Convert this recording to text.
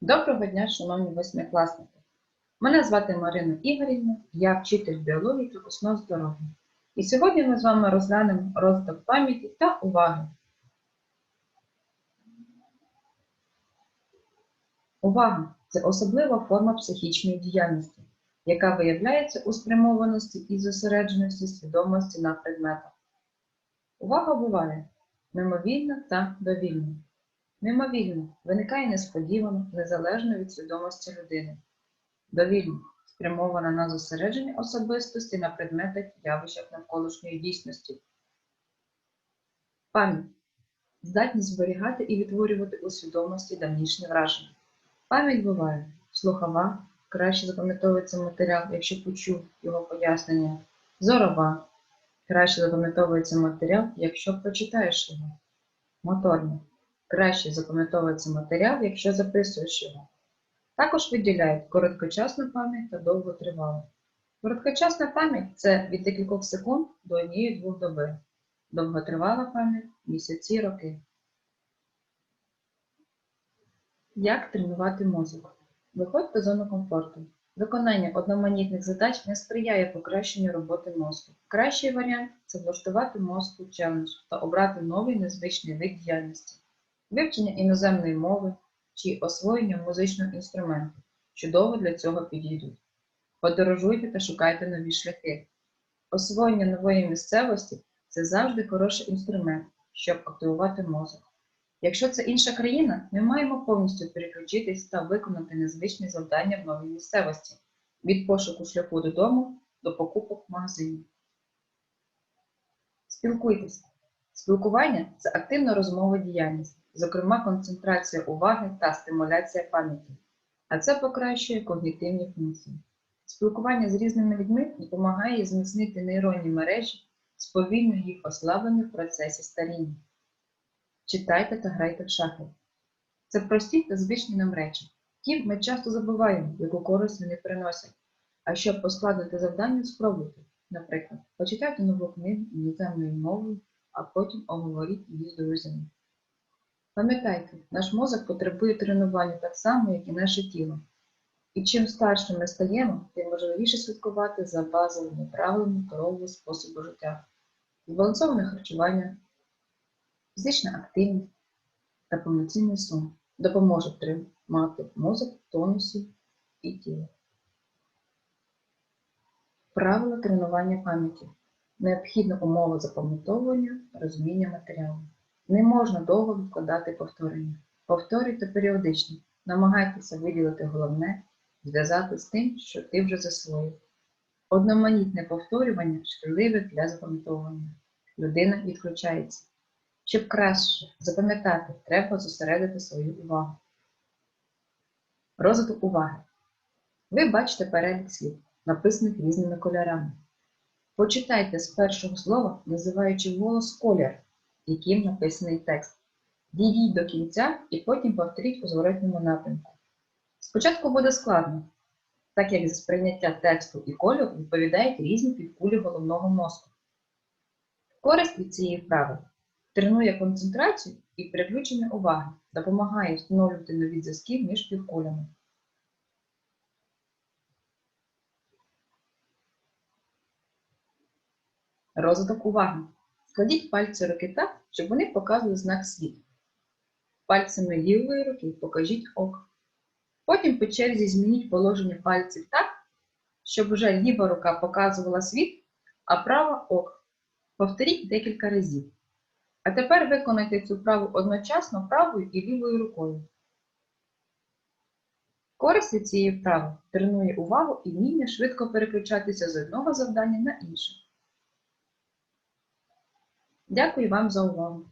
Доброго дня, шановні восьмикласники! Мене звати Марина Ігорівна, я вчитель біології та основ здоров'я. І сьогодні ми з вами розглянемо розвиток пам'яті та уваги. Увага це особлива форма психічної діяльності, яка виявляється у спрямованості і зосередженості свідомості на предметах. Увага буває мимовільна та довільна. Мимовільно виникає несподівано, незалежно від свідомості людини. Довільно спрямована на зосередження особистості на предметах явищах навколишньої дійсності. Пам'ять здатність зберігати і відтворювати у свідомості давнішні враження. Пам'ять буває слухова, краще запам'ятовується матеріал, якщо почув його пояснення, зорова, краще запам'ятовується матеріал, якщо прочитаєш його, моторна. Краще запам'ятовується матеріал, якщо записуєш його. Також виділяють короткочасну пам'ять та довготривалу. Короткочасна пам'ять це від декількох секунд до однієї-двох доби. Довготривала пам'ять місяці, роки. Як тренувати мозок? Виходьте з зони комфорту. Виконання одноманітних задач не сприяє покращенню роботи мозку. Кращий варіант це влаштувати мозку челендж та обрати новий незвичний вид діяльності. Вивчення іноземної мови чи освоєння музичного інструменту чудово для цього підійдуть. Подорожуйте та шукайте нові шляхи. Освоєння нової місцевості це завжди хороший інструмент, щоб активувати мозок. Якщо це інша країна, ми маємо повністю переключитись та виконати незвичні завдання в новій місцевості від пошуку шляху додому до покупок в магазині. Спілкуйтесь. Спілкування це активна розмова діяльність, зокрема концентрація уваги та стимуляція пам'яті, а це покращує когнітивні функції. Спілкування з різними людьми допомагає зміцнити нейронні мережі, сповільнює їх ослаблення в процесі старіння. Читайте та грайте в шахи. Це прості та звичні нам речі. Втім, ми часто забуваємо, яку користь вони приносять. А щоб поскладити завдання, спробуйте. Наприклад, почитайте нову книгу іноземною мовою, а потім обговоріть її з друзями. Пам'ятайте, наш мозок потребує тренування так само, як і наше тіло. І чим старше ми стаємо, тим важливіше слідкувати за базовими правилами здорового способу життя, збалансоване харчування, фізична активність та повноцінний сон допоможуть тримати мозок в тонусі і тіло. Правила тренування пам'яті. Необхідна умова запам'ятовування, розуміння матеріалу. Не можна довго відкладати повторення. Повторюйте періодично. Намагайтеся виділити головне, зв'язати з тим, що ти вже засвоїв. Одноманітне повторювання шкідливе для запам'ятовування. Людина відключається. Щоб краще запам'ятати, треба зосередити свою увагу. Розвиток уваги. Ви бачите перелік слів, написаних різними кольорами. Почитайте з першого слова, називаючи голос колір, яким написаний текст. Дійдіть до кінця і потім повторіть у зворотньому напрямку. Спочатку буде складно, так як за сприйняття тексту і кольору відповідають різні півкулі головного мозку. Користь від цієї вправи тренує концентрацію і переключення уваги, допомагає встановлювати нові зв'язки між півкулями. Розвиток уваги. Складіть пальці руки так, щоб вони показували знак світ. Пальцями лівої руки покажіть ок. Потім по черзі змініть положення пальців так, щоб вже ліва рука показувала світ, а права ок. Повторіть декілька разів. А тепер виконайте цю вправу одночасно правою і лівою рукою. Користь цієї вправи тренує увагу і вміння швидко переключатися з одного завдання на інше. Дякую вам за увагу!